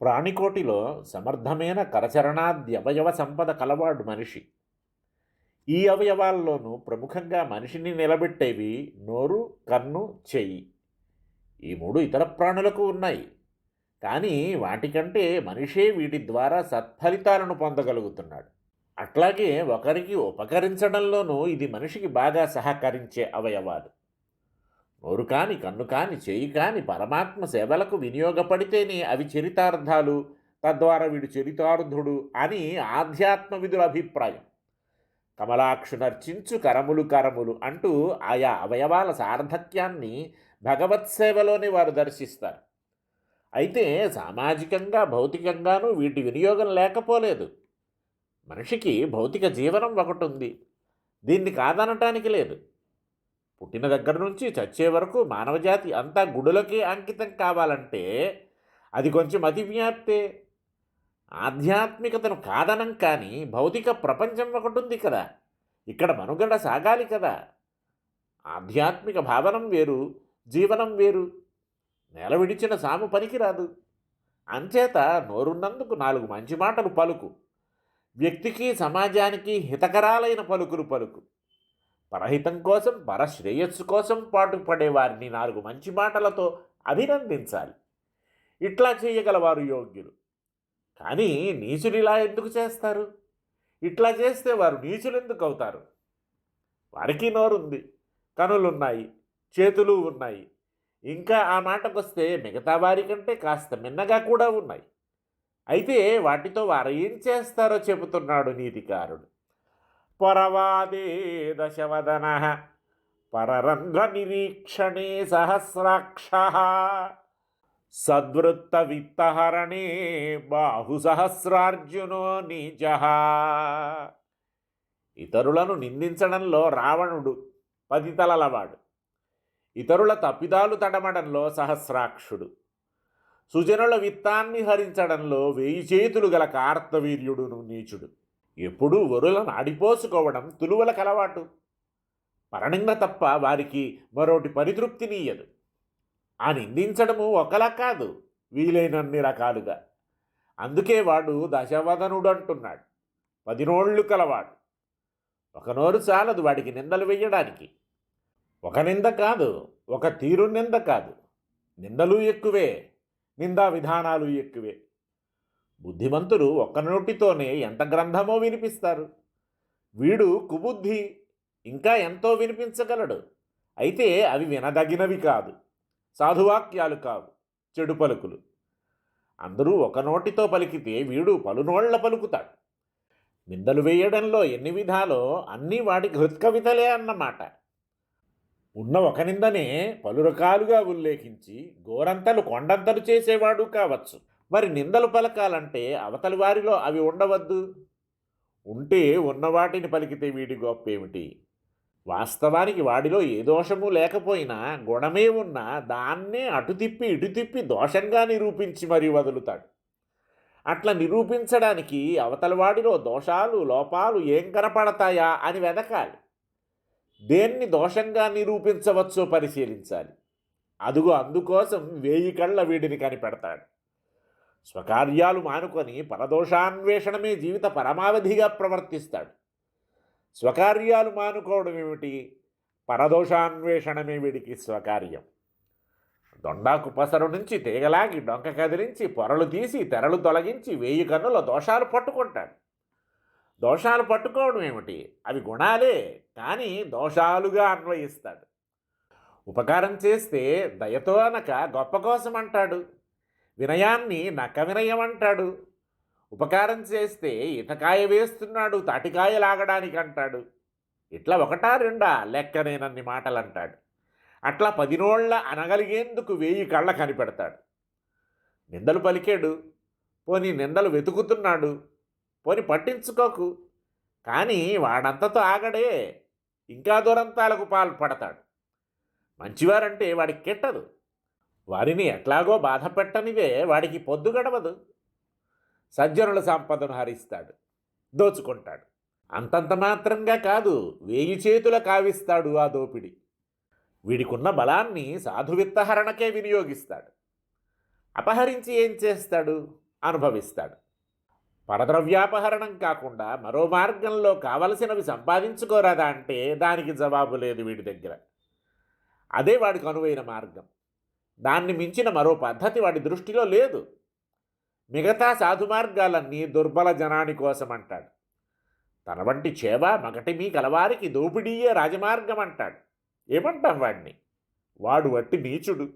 ప్రాణికోటిలో సమర్థమైన కరచరణాద్యవయవ సంపద కలవాడు మనిషి. ఈ అవయవాల్లోనూ ప్రముఖంగా మనిషిని నిలబెట్టేవి నోరు కన్ను చెయ్యి ఈ మూడు ఇతర ప్రాణులకు ఉన్నాయి. కానీ వాటికంటే మనిషే వీటి ద్వారా సత్ఫలితాలను పొందగలుగుతున్నాడు. అట్లాగే ఒకరికి ఉపకరించడంలోనూ ఇది మనిషికి బాగా సహకరించే అవయవాలు. నోరు కాని కన్ను కాని చేయి కాని పరమాత్మ సేవలకు వినియోగపడితేనే అవి చరితార్థాలు. తద్వారా వీడు చరితార్థుడు అని ఆధ్యాత్మవిధుల అభిప్రాయం. అభిప్రాయం కమలాక్షునర్చించు కరములు కరములు అంటూ ఆయా అవయవాల సార్థక్యాన్ని భగవత్ సేవలోనే వారు దర్శిస్తారు. అయితే సామాజికంగా భౌతికంగానూ వీటి వినియోగం లేకపోలేదు. మనిషికి భౌతిక జీవనం ఒకటి ఉంది దీన్ని కాదనటానికి లేదు. పుట్టిన దగ్గర నుంచి చచ్చే వరకు మానవజాతి అంతా గుడులకే అంకితం కావాలంటే అది కొంచెం అతివ్యాప్తే. ఆధ్యాత్మికతను కాదనం కానీ భౌతిక ప్రపంచం ఒకటి ఉంది కదా. ఇక్కడ మనుగడ సాగాలి కదా. ఆధ్యాత్మిక భావనం వేరు జీవనం వేరు. నెల విడిచిన సాము పనికిరాదు. అంచేత నోరున్నందుకు నాలుగు మంచి మాటలు పలుకు. వ్యక్తికి సమాజానికి హితకరాలైన పలుకులు పలుకు. పరహితం కోసం పరశ్రేయస్సు కోసం పాటుపడే వారిని నాలుగు మంచి మాటలతో అభినందించాలి. ఇట్లా చేయగలవారు యోగ్యులు. కానీ నీచులు ఇలా ఎందుకు చేస్తారు? ఇట్లా చేస్తే వారు నీచులు ఎందుకు అవుతారు? వారికి నోరుంది. కనులున్నాయి. చేతులు ఉన్నాయి. ఇంకా ఆ మాటకొస్తే మిగతా వారి కంటే కాస్త మిన్నగా కూడా ఉన్నాయి. అయితే వాటితో వారు ఏం చేస్తారో చెబుతున్నాడు నీతికారుడు. పరవాదే దశవదన. పరరంధ్ర నిరీక్షణే సహస్రాక్ష. సద్వృత్త విత్తహరణే బాహు సహస్రార్జునో ఇతరులను నిందించడంలో రావణుడు పది తలలవాడు ఇతరుల తప్పిదాలు తడమడంలో సహస్రాక్షుడు. సుజనుల విత్తాన్ని హరించడంలో వేయి చేతులు గల కార్తవీర్యుడును నీచుడు. ఎప్పుడూ వరులను ఆడిపోసుకోవడం తులువల కలవాటు పరనింద తప్ప వారికి మరోటి పరితృప్తినీయదు ఆ నిందించడము ఒకలా కాదు వీలైనన్ని రకాలుగా. అందుకే వాడు దశవదనుడు అంటున్నాడు పదినోళ్ళు కలవాడు. ఒక నోరు చాలదు వాడికి నిందలు వెయ్యడానికి. ఒక నింద కాదు ఒక తీరు నింద కాదు. నిందలు ఎక్కువే నిందా విధానాలు ఎక్కువే. బుద్ధిమంతులు ఒక్క నోటితోనే ఎంత గ్రంథమో వినిపిస్తారు. వీడు కుబుద్ధి ఇంకా ఎంతో వినిపించగలడు. అయితే అవి వినదగినవి కాదు. సాధువాక్యాలు కావు. చెడు పలుకులు. అందరూ ఒక నోటితో పలికితే వీడు పలునోళ్ళ పలుకుతాడు. నిందలు వేయడంలో ఎన్ని విధాలో అన్నీ వాడి హృత్కవితలే అన్నమాట. ఉన్న ఒక నిందనే పలు రకాలుగా ఉల్లేఖించి గోరంతలు కొండంతలు చేసేవాడు కావచ్చు. మరి నిందలు పలకాలంటే అవతలి వారిలో అవి ఉండవద్దు. ఉంటే ఉన్న వాటిని పలికితే వీడి గొప్పేమిటి? వాస్తవానికి వాడిలో ఏ దోషము లేకపోయినా గుణమే ఉన్నా దాన్నే అటు తిప్పి ఇటు తిప్పి దోషంగా నిరూపించి మరీ వదులుతాడు. అట్లా నిరూపించడానికి అవతలవాడిలో దోషాలు లోపాలు ఏం కనపడతాయా అని వెదకాలి. దేన్ని దోషంగా నిరూపించవచ్చో పరిశీలించాలి. అదుగో అందుకోసం వేయి కళ్ళ వీడిని కనిపెడతాడు. స్వకార్యాలు మానుకొని పరదోషాన్వేషణమే జీవిత పరమావధిగా ప్రవర్తిస్తాడు. స్వకార్యాలు మానుకోవడం ఏమిటి? పరదోషాన్వేషణమే వీడికి స్వకార్యం. దొండాకు పసరు నుంచి తీగలాగి డొంక కదిలించి పొరలు తీసి తెరలు తొలగించి వేయి కన్నుల దోషాలు పట్టుకుంటాడు. దోషాలు పట్టుకోవడం ఏమిటి? అవి గుణాలే కానీ దోషాలుగా అన్వయిస్తాడు. ఉపకారం చేస్తే దయతో అనక గొప్ప కోసం అంటాడు వినయాన్ని నక వినయం అంటాడు ఉపకారం చేస్తే ఇతకాయ వేస్తున్నాడు తాటికాయ లాగడానికి అంటాడు. ఇట్లా ఒకటా రెండా? లెక్కనేనన్ని మాటలు అంటాడు అట్లా పదినోళ్ళ అనగలిగేందుకు వేయి కళ్ళ కనిపెడతాడు. నిందలు పలికాడు. పోనీ నిందలు వెతుకుతున్నాడు. పోని పట్టించుకోకు. కానీ వాడంతతో ఆగడే. ఇంకా దురంతాలకు పాల్పడతాడు. మంచివారంటే వాడికి కెట్టదు. వారిని ఎట్లాగో బాధపెట్టనివే వాడికి పొద్దు గడవదు. సజ్జనుల సంపదను హరిస్తాడు దోచుకుంటాడు. అంతంత మాత్రంగా కాదు వేయి చేతుల కావిస్తాడు ఆ దోపిడి. వీడికున్న బలాన్ని సాధువిత్తహరణకే వినియోగిస్తాడు. అపహరించి ఏం చేస్తాడు? అనుభవిస్తాడు. పరద్రవ్యాపహరణం కాకుండా మరో మార్గంలో కావలసినవి సంపాదించుకోరాదా అంటే దానికి జవాబు లేదు వీడి దగ్గర. అదే వాడికి అనువైన మార్గం. దాన్ని మించిన మరో పద్ధతి వాడి దృష్టిలో లేదు. మిగతా సాధు మార్గాలన్నీ దుర్బల జనాని కోసం అంటాడు తన వంటి చేవ మగటి మీ కలవారికి దోపిడీయే రాజమార్గం అంటాడు. ఏమంటాం వాడిని వాడు వట్టి నీచుడు.